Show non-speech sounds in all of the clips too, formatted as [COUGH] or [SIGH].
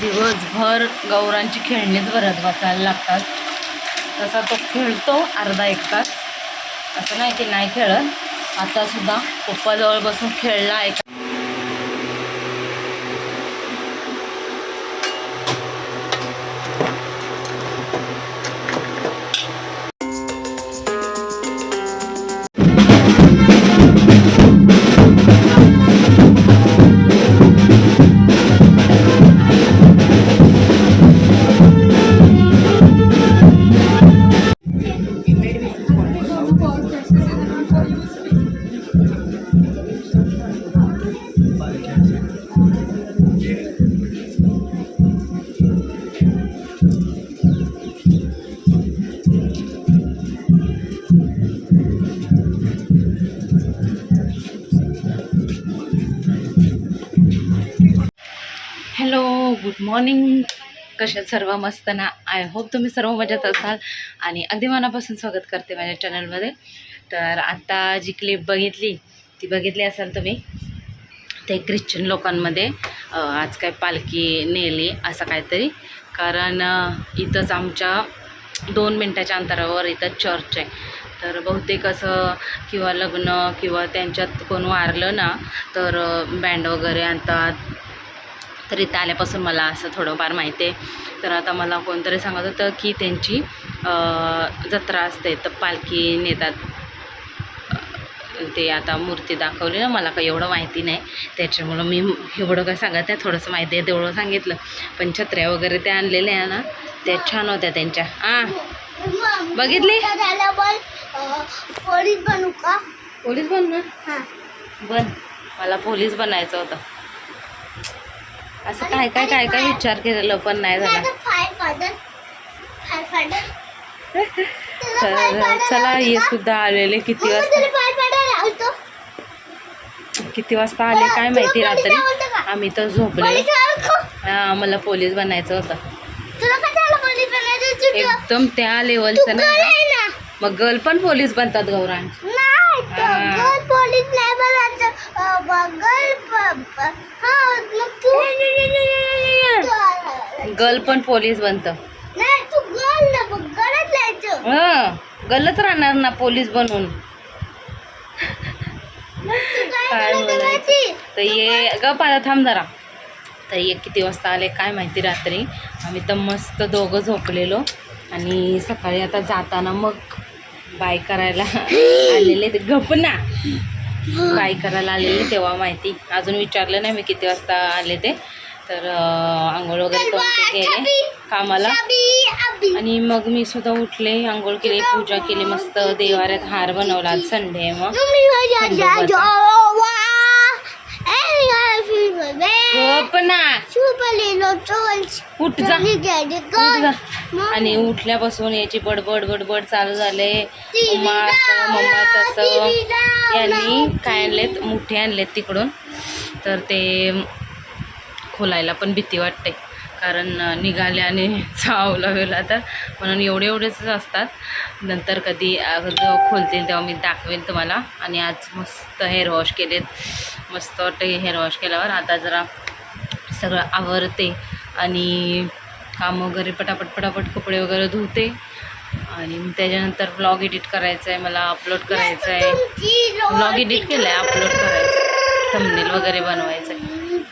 दिवसभर गौरांची खेळणीच भरत बसायला लागतात. तसा तो खेळतो अर्धा एक तास. असं नाही की नाही खेळत. आता सुद्धा पप्पाजवळ बसून खेळला एक गुड मॉर्निंग. कशात सर्व मस्त ना? आय होप तुम्ही सर्व मजेत असाल. आणि अगदी मनापासून स्वागत करते माझ्या चॅनलमध्ये. तर आता जी क्लिप बघितली ती बघितली असाल तुम्ही ते ख्रिश्चन लोकांमध्ये आज काय पालखी नेली असं काहीतरी. कारण इथंच आमच्या दोन मिनटाच्या अंतरावर इथं चर्च आहे. तर बहुतेक असं किंवा लग्न किंवा त्यांच्यात कोण वारलं ना तर बँड वगैरे आणतात. तर इथं आल्यापासून मला असं थोडंफार माहिती आहे. तर आता मला कोणतरी सांगत होतं की त्यांची जत्रा असते तर पालखी नेतात. ते आता मूर्ती दाखवली ना मला काही एवढं माहिती नाही. त्याच्यामुळं मी एवढं काय सांगत नाही थोडंसं माहिती आहे तेवढं सांगितलं. पण छत्र्या वगैरे त्या आणलेल्या आहे ना त्या छान होत्या त्यांच्या. हां बघितली? पोळीच बनू का? पोलीस बन ना? हा. बन. मला पोलीस बनायचं होतं. असं काय काय काय काय विचार केलेलं पण नाही झाला. तर चला हे सुद्धा आलेले. किती वाजता? किती वाजता आले? काय माहिती रात्री? आम्ही तर झोपले. हा मला पोलीस बनायचं होतं. एकदम त्या लेवलचं ना? मग गर्ल पण पोलीस बनतात गौरांग नाही तो हा. गर्ल पोलीस नाही बनायचं गर्ल हा मग तू गर्ल पण पोलीस बनतं. हं गलच राहणार ना पोलीस बनून. काय बोलायचं? तर ये गप आता थांब जरा. तर ये किती वाजता आले काय माहिती रात्री. आम्ही तर मस्त दोघं झोपलेलो. आणि सकाळी आता जाताना मग बाय करायला [GASPS] आलेले ते गप ना. [GASPS] बाय करायला आलेले तेव्हा माहिती. अजून विचारलं नाही मी किती वाजता आले ते. तर आंघोळ वगैरे करून गेले कामाला. आणि मग मी सुद्धा उठले आंघोळ केली पूजा केली मस्त देवाऱ्यात हार बनवला आज संडे आहे मग. उठ जा. आणि उठल्यापासून याची बडबड बडबड चालू झाले. मम्मा असं मम्मा तसं. यांनी काय आणलेत? मुठे आणलेत तिकडून. तर ते खोलायला पण भीती वाटते. कारण निघाले आणि चावला वेळेला तर म्हणून एवढे एवढेच असतात. नंतर कधी खोलतील तेव्हा मी दाखवेन तुम्हाला. आणि आज मस्त हेअर वॉश केलेत. मस्त वाटतं हेअर वॉश केल्यावर. आता जरा सगळं आवरते आणि काम वगैरे पटापट पटापट कपडे वगैरे धुते. आणि त्याच्यानंतर ब्लॉग एडिट करायचं आहे मला अपलोड करायचं आहे ब्लॉग एडिट केलं आहे अपलोड करायचं आहे थंबनेल वगैरे बनवायचं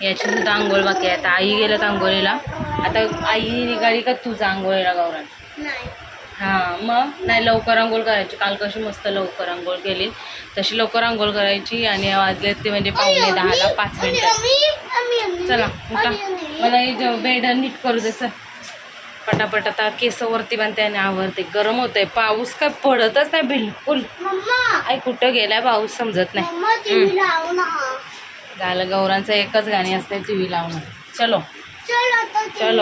याची सुद्धा आंघोळ बाकी आहे. आता आई गेलं आंघोळीला. आता आई निघाली का तुझं आंघोळीला नाही. हां मग? नाही लवकर आंघोळ करायची. काल कशी मस्त लवकर आंघोळ केली. तशी लवकर आंघोळ करायची आणि वाजले ते म्हणजे पावणे दहाला पाच मिनटं. चला उठा. मला हे बेड नीट करू दे चल. पटापट आता केस वरती बांधते आणि आवरते. गरम होतंय. पाऊस काय पडतच नाही बिलकुल. आई कुठं गेलाय पाऊस समजत नाही. झालं गौरांचं एकच गाणी असते टी व्ही लावणं. चलो. चल.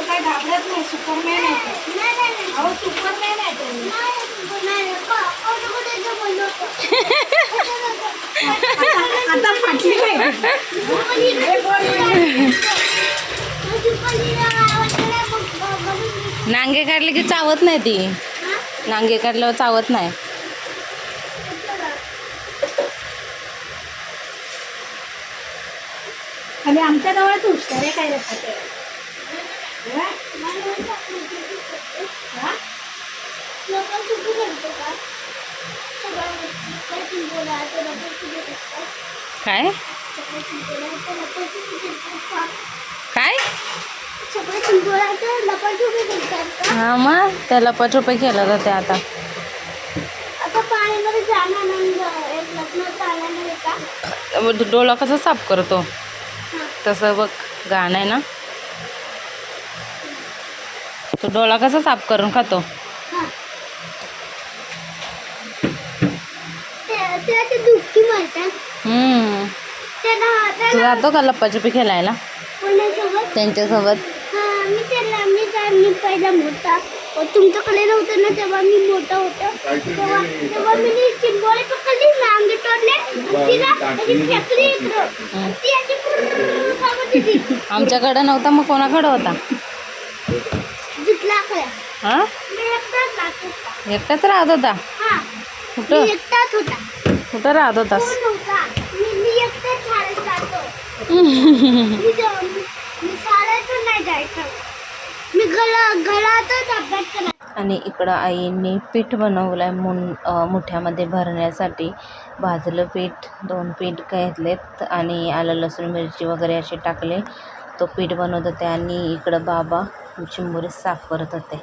काय घाबरत नाही सुपरमॅन आहे. अहो सुपरमॅन आहे. आता. फाटली. नांगे काढले की चावत नाही ती? नांगे काढल्यावर चावत नाही आणि आमच्या जवळच हुशार आहे काय लक्षात लपन छुपी करतो का सगळं काय चिंबोला आहे लपन छुपी करतो काय सगळं चिंबोला आहे लपन छुपी करतो काय सगळं चिंबोला आहे लपन छुपी करतात का हा? मग? त्याला पचोपे केलं जाते आता. डोळा कसा साफ करतो? तसं बघ गाणं आहे ना. तो डोळा कसा साफ करून खातो. हां ते जातो का लप्पाछपी खेळायला? त्यांच्यासोबत? हा मी त्याला मी त्या मी पहिला मोठा. अ, तुमच्याकडे नव्हतं ना तेव्हा मी मोठा होता तेव्हा मी ती चिंबोळी पकडली. तोडले. आमच्याकडं नव्हता मग कोणाकडं होता? हा? एकटाच राहत होता. एकटाच राहत होता? हा. कुठं? मी एकटाच होता. कुठं राहत होतास? मी [LAUGHS] घरा घरातच अभ्यास आणि इकडं आईने पीठ बनवलं आहे मुन मुठ्यामध्ये भरण्यासाठी. भाजलं पीठ दोन पीठ घेतलेत आणि आलं लसूण मिरची वगैरे असे टाकले. तो पीठ बनवत होते आणि इकडं बाबा चिंबोरी साफ करत होते.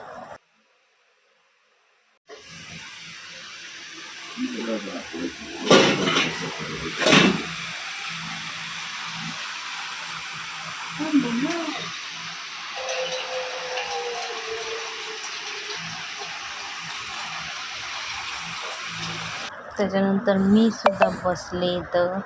त्याच्यानंतर मी सुद्धा बसले तर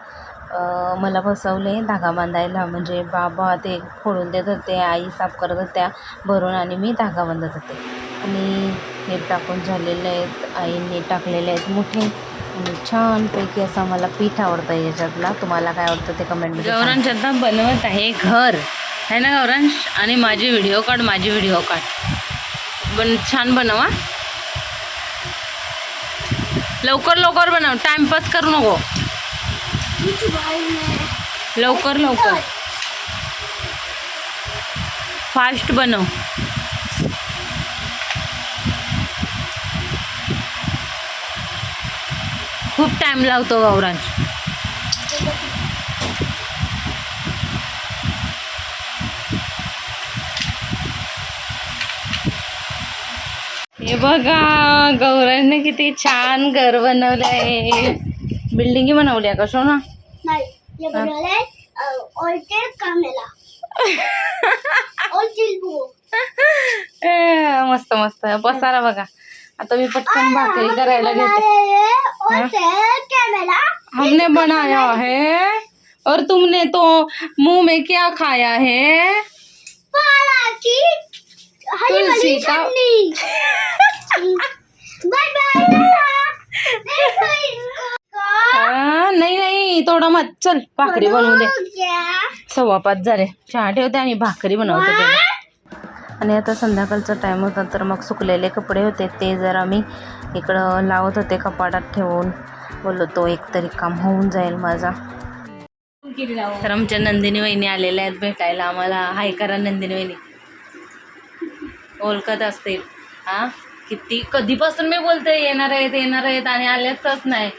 मला बसवले धागा बांधायला. म्हणजे बाबा ते फोडून देत होते आई साफ करत होत्या भरून आणि मी धागा बांधत होते. आणि हे टाकून झालेले आहेत आईने टाकलेले आहेत मोठे. आणि छानपैकी असं मला पीठ आवडतं याच्यातला. तुम्हाला काय आवडतं ते कमेंटमध्ये गौरांश आता बनवत आहे घर. आहे ना गौरांश? आणि माझी व्हिडिओ काढ माझी व्हिडिओ काढ. पण छान बनवा. लवकर लवकर बनव. टाइमपास करू नको. लवकर लवकर. फास्ट बनव. खूप टाइम लावतो गौरांश. हे बघा गौरांनी किती छान घर बनवलं आहे बिल्डिंग का सोना? हे बनवलंय [LAUGHS] बुक ए, मस्त मस्त. पसारा बघा. आता मी पटकन भाकरी करायला घेते. हमने बनाया है और तुमने तो मुँह में क्या खाया है? की तुलसी वाली का- [LAUGHS] नाही नाही थोडा मत चल भाकरी बनवू दे. सव्वा पाच झाले. चहा ठेवते आणि भाकरी बनवते आणि आता संध्याकाळचा टाईम होता तर मग सुकलेले कपडे होते. ते जरा मी इकडं लावत होते कपाटात ठेवून. बोललो तो एक तरी काम होऊन जाईल माझा. तर आमच्या नंदिनी वहिनी आलेल्या आहेत भेटायला. आम्हाला हाय करा नंदिनी वहिनी. ओळखत असतील. हा? किती कधीपासून मी बोलते येणार आहेत येणार आहेत आणि आल्याच नाही.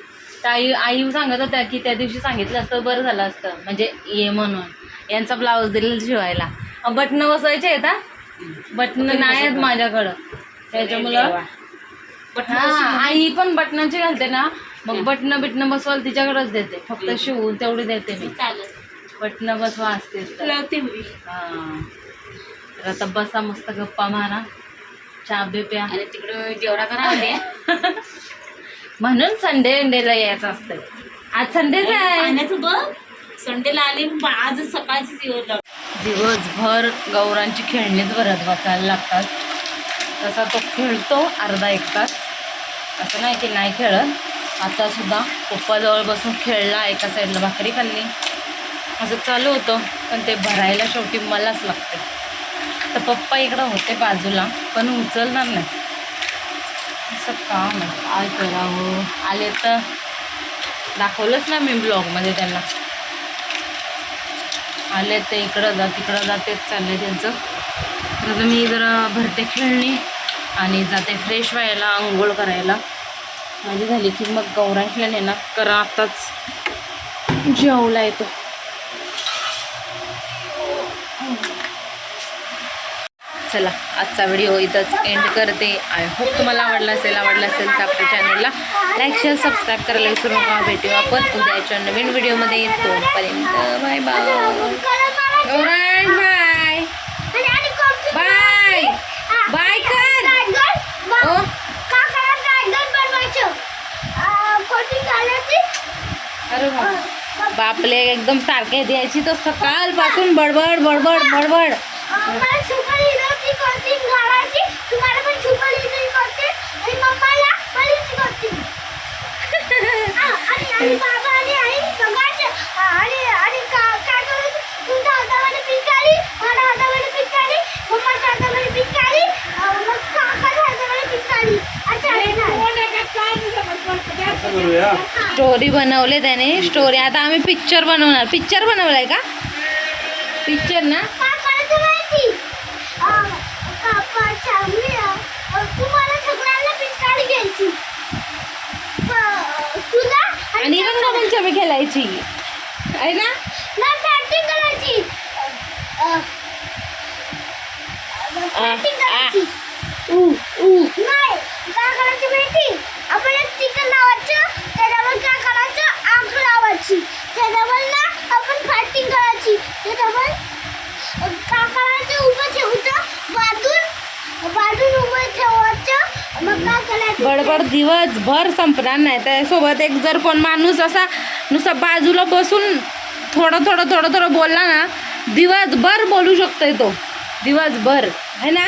तर आई आई सांगत होत्या की त्या दिवशी सांगितलं असतं बरं झालं असतं. म्हणजे ये म्हणून. यांचा ब्लाऊज दिलेला शिवायला. बटणं बसवायचे आहेत हा? बटणं नाही आहेत माझ्याकडं. त्याच्यामुळं हा आई पण बटनाची घालते ना. मग बटणं बिटणं बसवायला तिच्याकडेच देते. फक्त शिवून तेवढी देते मी. बटणं बसवा असते हा. तर आता बसा मस्त गप्पा मारा. चहा बे प्या. आणि तिकडं जेवढा करा [LAUGHS] म्हणून संडे अंडेला यायचं असतं आज संडेच आहे. पाण्याचं बघ. संडेला आले पण आज सकाळचीच येऊ लागली. दिवसभर गौरांची खेळणीच भरत बसायला लागतात. तसा तो खेळतो अर्धा एक तास. असं नाही की नाही खेळत. आता सुद्धा पप्पाजवळ बसून खेळला एका साईडला भाकरी खाल्ली. असं चालू होतं. पण ते भरायला शेवटी मलाच लागते तर पप्पा इकडं होते बाजूला पण उचलणार नाही. असं काम आहे. काय करावं? आले तर दाखवलंच ना मी ब्लॉगमध्ये त्यांना. आले ते इकडं जा तिकडं जा तेच आहे त्यांचं. तर मी जरा भरते खेळणी आणि जाते फ्रेश व्हायला आंघोळ करायला. माझी झाली की मग गौरांशला ना करा आत्ताच जेवला येतो. चला आजचा व्हिडिओ इथंच एंड करते. आय होप तुम्हाला आवडला असेल आवडला असेल तर आपल्या चॅनलला लाईक शेअर सबस्क्राईब करायला विसरू नका. भेटू आपण उद्याच्या नवीन व्हिडिओमध्ये. तोपर्यंत bye bye bye bye bye कर. Oh. अरे बापले एकदम सारखे द्यायची तर सकाळपासून बडबड बडबड बडबड. घालायची तुम्हाला पण सुपर हिरोची आणि मम्माला परीची कॉस्टिंग आणि आणि बाबा आणि आई सगळ्याचे आणि आणि काय करायचं तुमच्या हातामध्ये पिचकारी माझ्या हातामध्ये पिचकारी मम्माच्या हातामध्ये पिचकारी मग काकाच्या हातामध्ये पिचकारी नाही. असं करूया स्टोरी बनवले त्याने स्टोरी आता आम्ही पिक्चर बनवणार. पिक्चर बनवलाय का? पिक्चर ना? रंगपंचमी खेळायची. आहे ना? करायची. ऊ नाही काय करायचं माहिती आपण एक चिकन लावायचं त्याच्यावर काय करायचं आग लावायची त्याच्यावर ना आपण फायटिंग करायची त्याच्यावर काय करायचं उभं ठेवतं बाजून बाजून उभं ठेवायचं मग काय करायचं बडबड दिवसभर संपणार नाही. त्यासोबत एक जर कोण माणूस असा नुसता बाजूला बसून थोडं थोडं थोडं थोडं बोलला ना दिवसभर बोलू शकतोय तो. दिवसभर. है ना?